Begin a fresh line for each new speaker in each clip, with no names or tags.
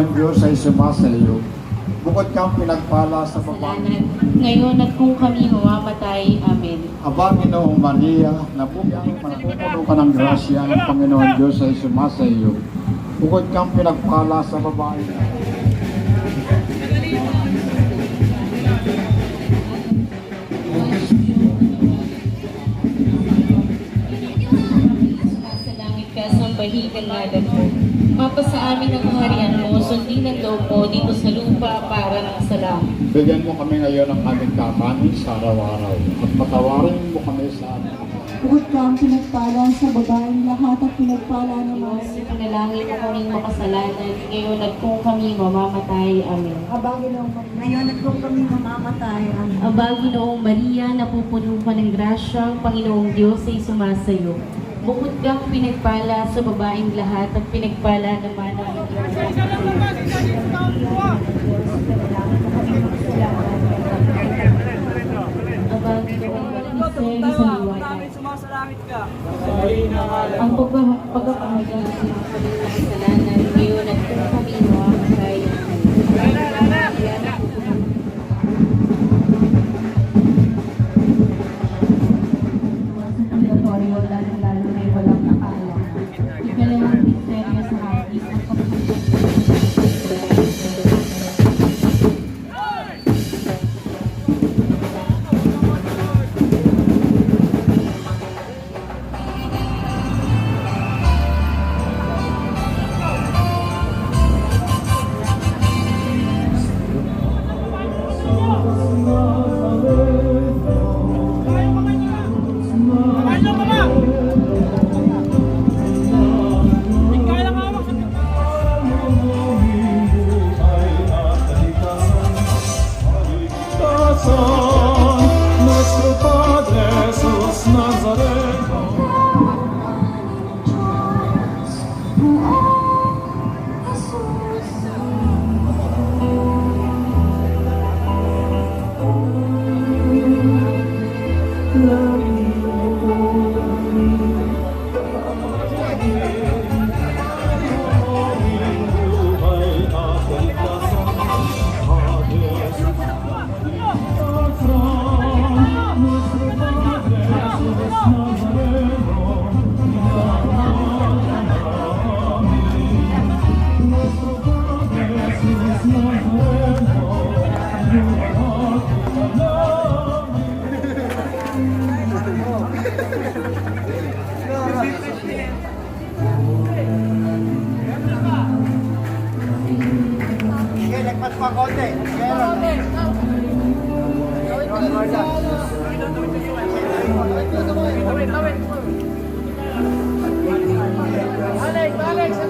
Ang Panginoon Diyos ay sumasa iyo. Bukod kang pinagpala sa
kasalanan, ngayon at kung kami mamamatay. Amen.
Aba, Ginoong Maria, napupuno napupuno ka ng grasya, ang Panginoon Diyos ay sumasa iyo. Bukod kang pinagpala sa babae.
Sa langit ka, sambahikan natin mo. Mapa sa amin ang kaharian mo, sundin ang loob mo dito sa lupa para ng salam.
Bigyan mo kami ngayon ng aming kakanin sa araw-araw at patawarin mo kami sa aming
Bukod ka ang pinagpala sa babaeng lahat at pinagpala naman.
Sa panalangin mo kaming makasalanan, ngayon at kung kami mamamatay. Amen.
Aba, Ginoong Maria. Ngayon at kung kami mamamatay. Amen.
Aba, Ginoong Maria, napupuno ka ng grasya, ang Panginoong Diyos ay sumasayo. Bukod kang pinagpala sa babaeng lahat at pinagpala naman ang Aba, Ginoong Maria, sa liwanag.
Sumasalangit ka.
Ang pagpa- pagpapahaga ng mga kasalanan
corazón.
Alex, Alex, ano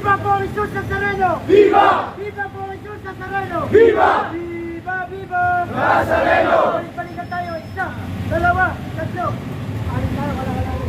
Viva po Jesus Nazareno! Viva! Viva po Jesus Nazareno! Viva! Viva, viva! Nazareno! Balik-balikan tayo. Isa, dalawa, tatlo. Tayo, wala ka lang.